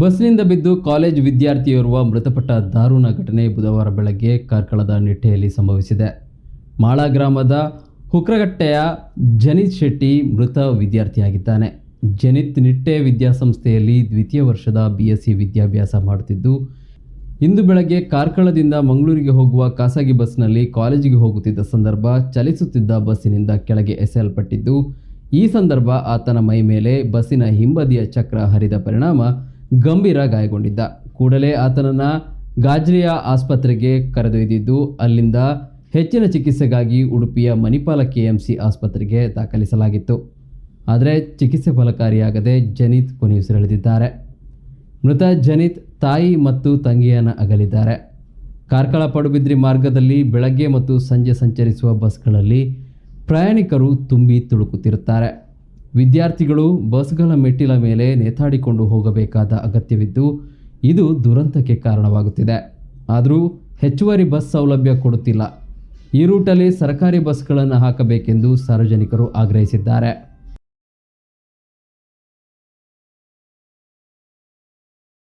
ಬಸ್ನಿಂದ ಬಿದ್ದು ಕಾಲೇಜ್ ವಿದ್ಯಾರ್ಥಿಯೋರ್ವ ಮೃತಪಟ್ಟ ದಾರುಣ ಘಟನೆ ಬುಧವಾರ ಬೆಳಗ್ಗೆ ಕಾರ್ಕಳದ ನಿಟ್ಟೆಯಲ್ಲಿ ಸಂಭವಿಸಿದೆ. ಮಾಳ ಗ್ರಾಮದ ಹುಕ್ರಗಟ್ಟೆಯ ಜನಿತ್ ಶೆಟ್ಟಿ ಮೃತ ವಿದ್ಯಾರ್ಥಿಯಾಗಿದ್ದಾನೆ. ಜನಿತ್ ನಿಟ್ಟೆ ವಿದ್ಯಾಸಂಸ್ಥೆಯಲ್ಲಿ ದ್ವಿತೀಯ ವರ್ಷದ ಬಿ ಎಸ್ ಸಿ ವಿದ್ಯಾಭ್ಯಾಸ ಮಾಡುತ್ತಿದ್ದು, ಇಂದು ಬೆಳಗ್ಗೆ ಕಾರ್ಕಳದಿಂದ ಮಂಗಳೂರಿಗೆ ಹೋಗುವ ಖಾಸಗಿ ಬಸ್ನಲ್ಲಿ ಕಾಲೇಜಿಗೆ ಹೋಗುತ್ತಿದ್ದ ಸಂದರ್ಭ ಚಲಿಸುತ್ತಿದ್ದ ಬಸ್ಸಿನಿಂದ ಕೆಳಗೆ ಎಸೆಯಲ್ಪಟ್ಟಿದ್ದು, ಈ ಸಂದರ್ಭ ಆತನ ಮೈ ಮೇಲೆ ಬಸ್ಸಿನ ಹಿಂಬದಿಯ ಚಕ್ರ ಹರಿದ ಪರಿಣಾಮ ಗಂಭೀರ ಗಾಯಗೊಂಡಿದ್ದ. ಕೂಡಲೇ ಆತನನ್ನು ಗಾಜ್ರಿಯ ಆಸ್ಪತ್ರೆಗೆ ಕರೆದೊಯ್ದಿದ್ದು, ಅಲ್ಲಿಂದ ಹೆಚ್ಚಿನ ಚಿಕಿತ್ಸೆಗಾಗಿ ಉಡುಪಿಯ ಮಣಿಪಾಲ ಕೆಎಂಸಿ ಆಸ್ಪತ್ರೆಗೆ ದಾಖಲಿಸಲಾಗಿತ್ತು. ಆದರೆ ಚಿಕಿತ್ಸೆ ಫಲಕಾರಿಯಾಗದೆ ಜನಿತ್ ಕೊನೆಯುಸಿರೆಳೆದಿದ್ದಾರೆ. ಮೃತ ಜನಿತ್ ತಾಯಿ ಮತ್ತು ತಂಗಿಯನ್ನು ಅಗಲಿದ್ದಾರೆ. ಕಾರ್ಕಳ ಪಡುಬಿದ್ರಿ ಮಾರ್ಗದಲ್ಲಿ ಬೆಳಗ್ಗೆ ಮತ್ತು ಸಂಜೆ ಸಂಚರಿಸುವ ಬಸ್ಗಳಲ್ಲಿ ಪ್ರಯಾಣಿಕರು ತುಂಬಿ ತುಳುಕುತ್ತಿರುತ್ತಾರೆ. ವಿದ್ಯಾರ್ಥಿಗಳು ಬಸ್ಗಳ ಮೆಟ್ಟಿಲ ಮೇಲೆ ನೇತಾಡಿಕೊಂಡು ಹೋಗಬೇಕಾದ ಅಗತ್ಯವಿದ್ದು, ಇದು ದುರಂತಕ್ಕೆ ಕಾರಣವಾಗುತ್ತಿದೆ. ಆದರೂ ಹೆಚ್ಚುವರಿ ಬಸ್ ಸೌಲಭ್ಯ ಕೊಡುತ್ತಿಲ್ಲ. ಈ ರೂಟಲ್ಲಿ ಸರ್ಕಾರಿ ಬಸ್ಗಳನ್ನು ಹಾಕಬೇಕೆಂದು ಸಾರ್ವಜನಿಕರು ಆಗ್ರಹಿಸಿದ್ದಾರೆ.